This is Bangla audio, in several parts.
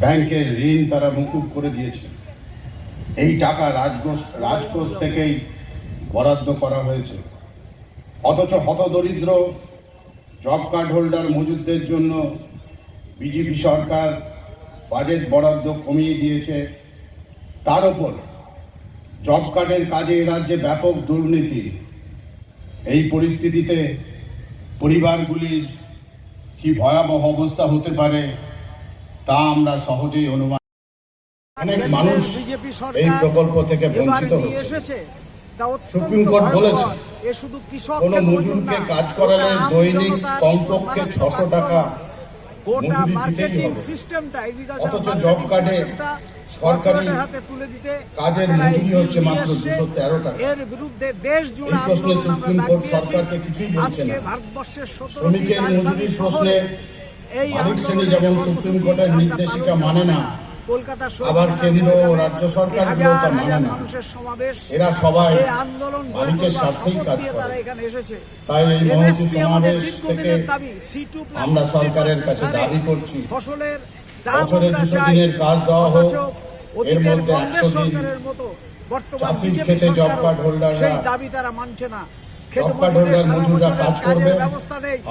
ব্যাংকের ঋণ তারা মুকুব করে দিয়েছে। এই টাকা রাজকোষ রাজকোষ থেকেই বরাদ্দ করা হয়েছে। অথচ হতদরিদ্র জব কার্ড হোল্ডার মজুদদের জন্য বিজেপি সরকার বাজেট বরাদ্দ কমিয়ে দিয়েছে। তার ওপর জব কার্ডের কাজে রাজ্যে ব্যাপক দুর্নীতি। এই পরিস্থিতিতে পরিবারগুলির কি ভয়াবহ অবস্থা হতে পারে তা আমরা সহজেই অনুমান অনেক মানুষ এই প্রকল্প থেকে বঞ্চিত হচ্ছে সুপ্রিম কোর্ট বলেছে, এ শুধু কৃষক কোনো মজুরকে কাজ করালে দৈনিক কমপক্ষে ছশো টাকা অথচ card এ সরকারি হাতে তুলে দিতে কাজের মজুরি হচ্ছে মাত্র এসছে। 213 টাকা। এর বিরুদ্ধে দেশ জুড়ে প্রশ্নে সুপ্রিম কোর্ট সরকারকে কিছুই বলছে না। ভারতবর্ষের 17টি শ্রমিকের মজুরির প্রশ্নে মালিক শ্রেণি যেমন সুপ্রিম কোর্টের নির্দেশিকা মানে না, আবার কেন্দ্র ও রাজ্য সরকারগুলো তা মানে না। এরা সবাই মালিকের স্বার্থেই কাজ করে। তাই এই মহতী সমাবেশ থেকে দাবি, C2 plus আমরা সরকারের কাছে দাবি করছি বছরে দুশো দিনের কাজ দেওয়া হোক, এর মধ্যে 100 দিন বর্তমান চাষির বিজেপি ক্ষেতে job সরকারও card holder রা সেই দাবি তারা মানছে না খেত job card মজুরের holder সারা মজুররা কাজ করবে,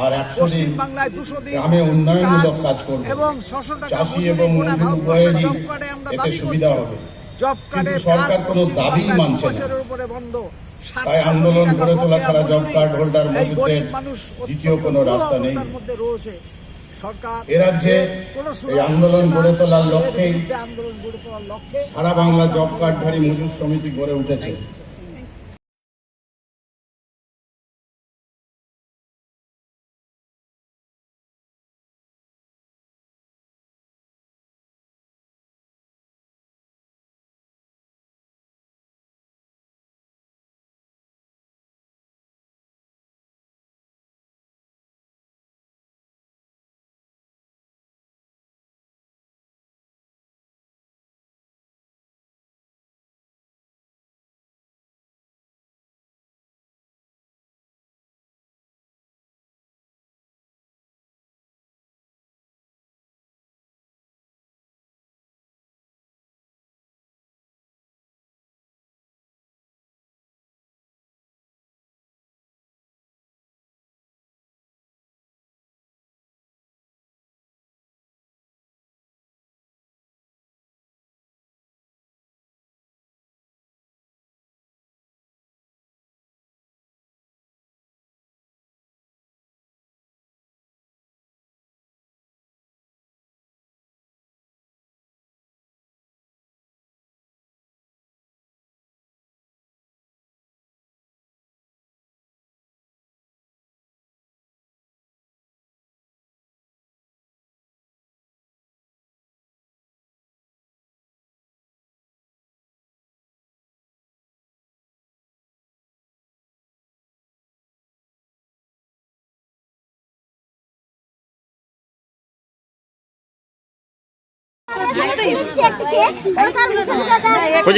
আর 100 দিন পশ্চিমবাংলায় 200 দিন গ্রামে উন্নয়নমূলক কাজ করবে। এবং 600 টাকা চাষি এবং মজুর উভয়েরই job card এ আমরা এতে সুবিধা হবে। কিন্তু সরকার কোনো দাবিই মানছে না। বছরের উপরে বন্ধ সাতশো তাই আন্দোলন গড়ে তোলা ছাড়া জব কার্ড হোল্ডার মজুরদের দ্বিতীয় কোনো রাস্তা নেই। এ রাজ্যে এই আন্দোলন গড়ে তোলার লক্ষ্যেই সারা বাংলা জব কার্ডধারী মজুর সমিতি গড়ে উঠেছে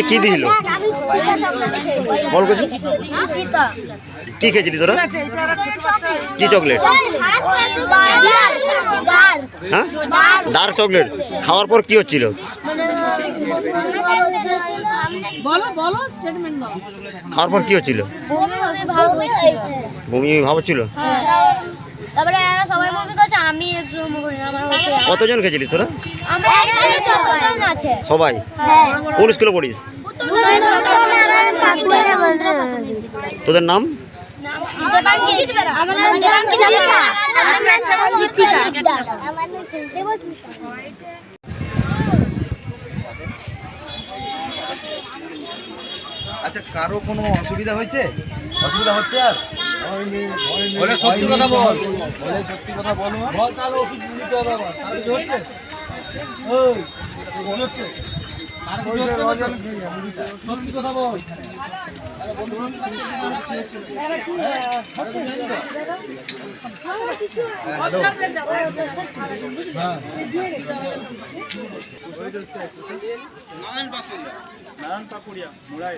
কি দিল? বল কিছু। কি খেয়েছিলি তোরা? কি চকলেট? হ্যাঁ? Dark chocolate. খাওয়ার পর কি হচ্ছিল? খাওয়ার পর কি হচ্ছিল? বমি ভাব হচ্ছিল। তারপরে এরা সবাই বমি করছে আমি একটু করি না, আমার হচ্ছে কতজন খেয়েছিলিস তোরা? আমরা এখানে যতজন আছে। সবাই? হ্যাঁ। কোন স্কুলে পড়িস? তোদের নাম? আচ্ছা কারও কোনো অসুবিধা হয়েছে? অসুবিধা হচ্ছে আর? বলে সত্যি কথা বল। বলে সত্যি কথা বলো। বল তাহলে ওষুধ নিতে হবে হচ্ছে? ওই কি হচ্ছে? হচ্ছে না তো? সত্যি কথা বল। হ্যাঁ নারায়ণ পাকুড়িয়া। মুরাই